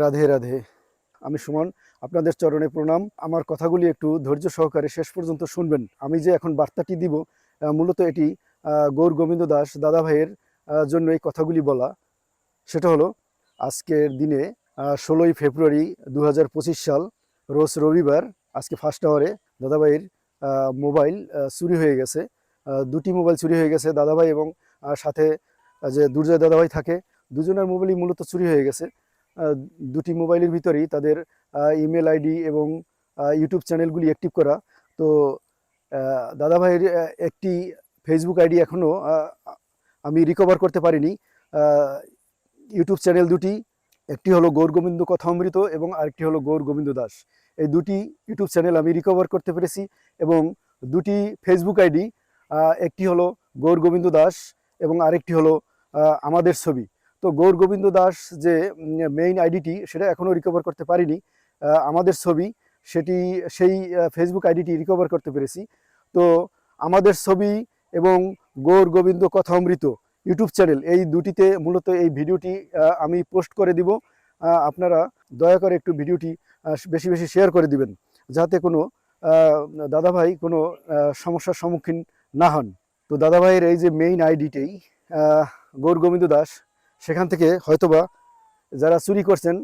রাধে রাধে। আমি সুমন, আপনাদের চরণে প্রণাম। আমার কথাগুলি একটু ধৈর্য সহকারে শেষ পর্যন্ত শুনবেন। আমি যে এখন বার্তাটি দিব মূলত এটি গৌর গোবিন্দ দাস দাদা ভাইয়ের জন্য এই কথাগুলি বলা। সেটা হলো, আজকের দিনে ষোলোই ফেব্রুয়ারি দু হাজার পঁচিশ সাল, রোজ রবিবার, আজকে ফার্স্ট আওয়ারে দাদাভাইয়ের মোবাইল চুরি হয়ে গেছে। দুটি মোবাইল চুরি হয়ে গেছে দাদাভাই এবং সাথে যে দুর্জয় দাদাভাই থাকে, দুজনের মোবাইলই মূলত চুরি হয়ে গেছে। দুটি মোবাইলের ভিতরেই তাদের ইমেল আইডি এবং ইউটিউব চ্যানেলগুলি অ্যাক্টিভ করা। তো দাদাভাইয়ের একটি ফেসবুক আইডি এখনও আমি রিকভার করতে পারিনি। ইউটিউব চ্যানেল দুটি, একটি হলো গৌর গোবিন্দ কথামৃত এবং আরেকটি হলো গৌর গোবিন্দ দাস। এই দুটি ইউটিউব চ্যানেল আমি রিকভার করতে পেরেছি এবং দুটি ফেসবুক আইডি একটি হলো গৌর গোবিন্দ দাস এবং আরেকটি হলো আমাদের ছবি। তো গৌর গোবিন্দ দাস যে মেইন আইডিটি সেটা এখনও রিকভার করতে পারিনি। আমাদের ছবি, সেটি, সেই ফেসবুক আইডিটি রিকভার করতে পেরেছি। তো আমাদের ছবি এবং গৌর গোবিন্দ কথামৃত ইউটিউব চ্যানেল, এই দুটিতে মূলত এই ভিডিওটি আমি পোস্ট করে দিব। আপনারা দয়া করে একটু ভিডিওটি বেশি বেশি শেয়ার করে দিবেন, যাতে কোনো দাদাভাই কোনো সমস্যার সম্মুখীন না হন। তো দাদাভাইয়ের এই যে মেইন আইডিটাই গৌর গোবিন্দ দাস সেখান থেকে হয়তোবা যারা চুরি করছেন,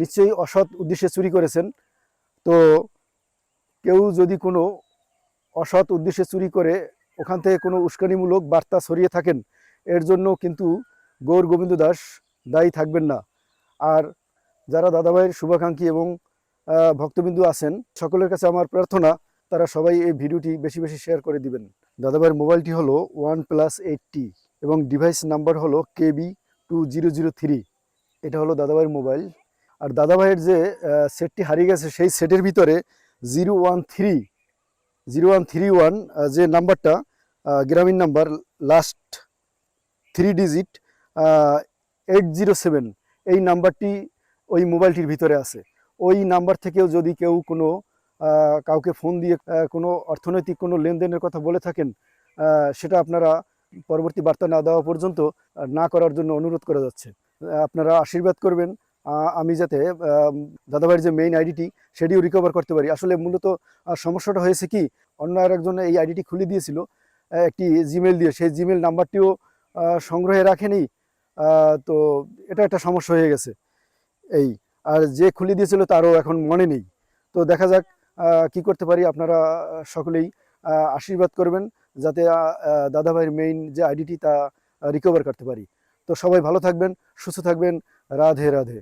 নিশ্চয়ই অসৎ উদ্দেশ্যে চুরি করেছেন, তো কেউ যদি কোনো অসৎ উদ্দেশ্যে চুরি করে ওখান থেকে কোনো উস্কানিমূলক বার্তা ছড়িয়ে থাকেন, এর জন্য কিন্তু গৌর গোবিন্দ দাস দায়ী থাকবেন না। আর যারা দাদাভাইয়ের শুভাকাঙ্ক্ষী এবং ভক্তবিন্দু আছেন, সকলের কাছে আমার প্রার্থনা, তারা সবাই এই ভিডিওটি বেশি বেশি শেয়ার করে দিবেন। দাদাভাইয়ের মোবাইলটি হলো ওয়ান প্লাস এইটটি এবং ডিভাইস নাম্বার হলো KB two zero zero three এটা হলো দাদাভাইয়ের মোবাইল আর দাদাভাইয়ের যে সেটটি হারিয়ে গেছে, সেই সেটের ভিতরে zero one three zero one three one যে নাম্বারটা Grameen number last three digit eight zero seven এই নাম্বারটি ওই মোবাইলটির ভিতরে আছে। ওই নাম্বার থেকেও যদি কেউ কোনো কাউকে ফোন দিয়ে কোনো অর্থনৈতিক কোনো লেনদেনের কথা বলে থাকেন সেটা আপনারা পরবর্তী বার্তা না দেওয়া পর্যন্ত না করার জন্য অনুরোধ করা যাচ্ছে। আপনারা আশীর্বাদ করবেন। আমি যাতে দাদাভাইয়ের যে মেইন আইডিটি সেটিও রিকভার করতে পারি। আসলে মূলত সমস্যাটা হয়েছে কি, অন্য আরেকজন এই আইডিটি খুলে দিয়েছিল একটি জিমেল দিয়ে। সেই জিমেল নাম্বারটিও সংগ্রহে রাখেনি। তো এটা একটা সমস্যা হয়ে গেছে। এই, আর যে খুলে দিয়েছিল তারও এখন মনে নেই। তো দেখা যাক কি করতে পারি। আপনারা সকলেই আশীর্বাদ করবেন। যাতে দাদাভাইয়ের মেইন যে আইডিটি তা রিকভার করতে পারি। তো সবাই ভালো থাকবেন, সুস্থ থাকবেন, রাধে রাধে।